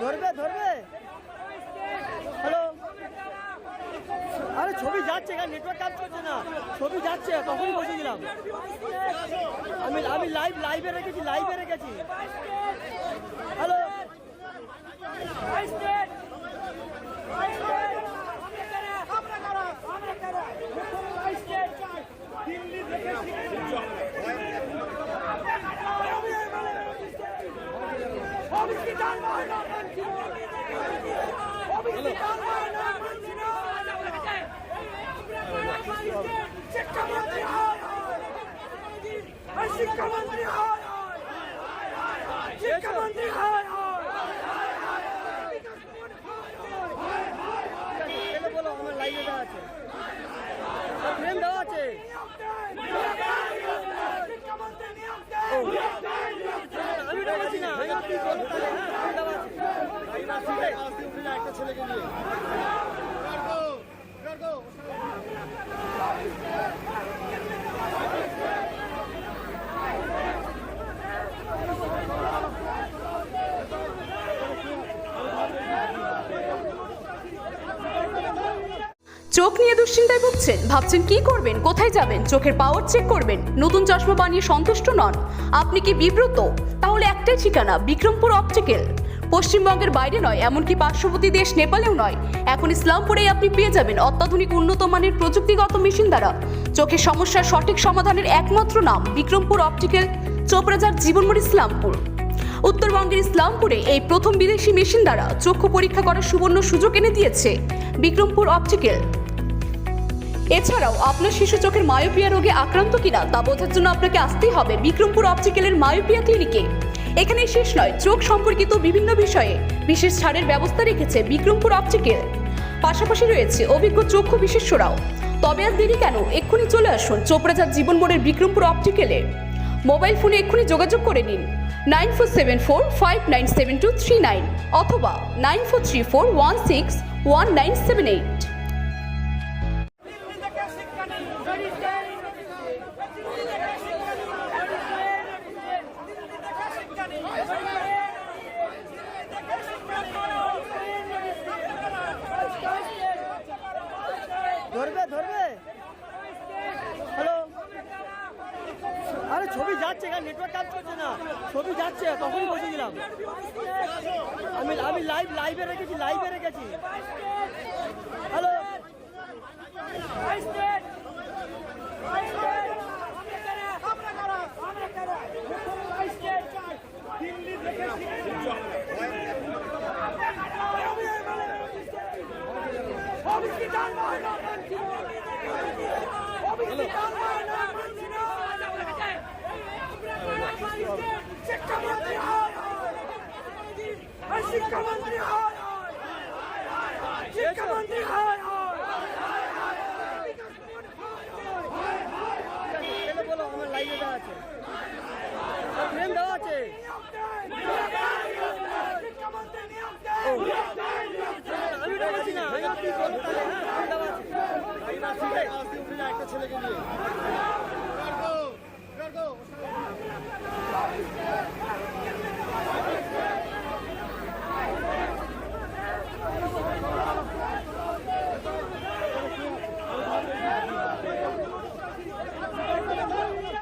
ধরবে ধরবে। হ্যালো আরে, ছবি যাচ্ছে নেটওয়ার্ক কাজ করছে না। ছবি যাচ্ছে, তখনই বসে আমি আমি লাইভ লাইভে রেখেছি লাইভে রেখেছি। হ্যালো শিক্ষামন্ত্রী হয় শিক্ষামন্ত্রী হয় এলে লাইভে দেওয়া আছে আমি না আমি হ্যাঁ দেওয়া আছে একটা ছেলেকে নিয়ে চোখ নিয়ে দুশ্চিন্তায় ভুগছেন? ভাবছেন কি করবেন? কোথায় যাবেন? চোখের পাওয়ার চেক করবেন? নতুন চশমা বানিয়ে সন্তুষ্ট নন? আপনি কি বিব্রত? তাহলে একটাই ঠিকানা, বিক্রমপুর অপটিক্যাল পশ্চিমবঙ্গের বাইরে নয়, এমনকি পার্শ্ববর্তী দেশ নেপালেও নয়। এখন ইসলামপুরেই আপনি পেয়ে যাবেন অত্যাধুনিক উন্নত মানের প্রযুক্তিগত মেশিন দ্বারা। চোখের সমস্যার সঠিক সমাধানের একমাত্র নাম, বিক্রমপুর অপটিক্যাল চোপড়াজার জীবনমোড় ইসলামপুর। উত্তরবঙ্গের ইসলামপুরে এই প্রথম বিদেশি মেশিন দ্বারা চক্ষু পরীক্ষা করার সুবর্ণ সুযোগ এনে দিয়েছে বিক্রমপুর অপটিক্যাল এছাড়াও আপনার শিশু চোখের মায়োপিয়া রোগে আক্রান্ত কিনা তা বোঝার জন্য আপনাকে আসতেই হবে বিক্রমপুর অপটিক্যালের মায়োপিয়া ক্লিনিকে। এখানে শেষ নয়, চোখ সম্পর্কিত বিভিন্ন বিষয়ে বিশেষ ছাড়ের ব্যবস্থা রেখেছে বিক্রমপুর অপটিক্যাল। পাশাপাশি রয়েছে অভিজ্ঞ চক্ষু বিশেষজ্ঞরাও। তবে আর দেরি কেন? এক্ষুনি চলে আসুন চোপড়াজার জীবন মোড়ের বিক্রমপুর অপটিক্যালে। মোবাইল ফোনে এক্ষুনি যোগাযোগ করে নিন nine four seven four, five nine seven two three nine অথবা nine four three four one six one nine seven eight. ধরবে ধরবে। হ্যালো আরে ছবি যাচ্ছে এখানে নেটওয়ার্ক কাজ করছে না। ছবি যাচ্ছে, তখনই বসে দিলাম আমি আমি লাইভ লাইভে রেখেছি লাইভে রেখেছি। হ্যালো শিক্ষামন্ত্রী হয় আছে একটা ছেলেকে নিয়ে।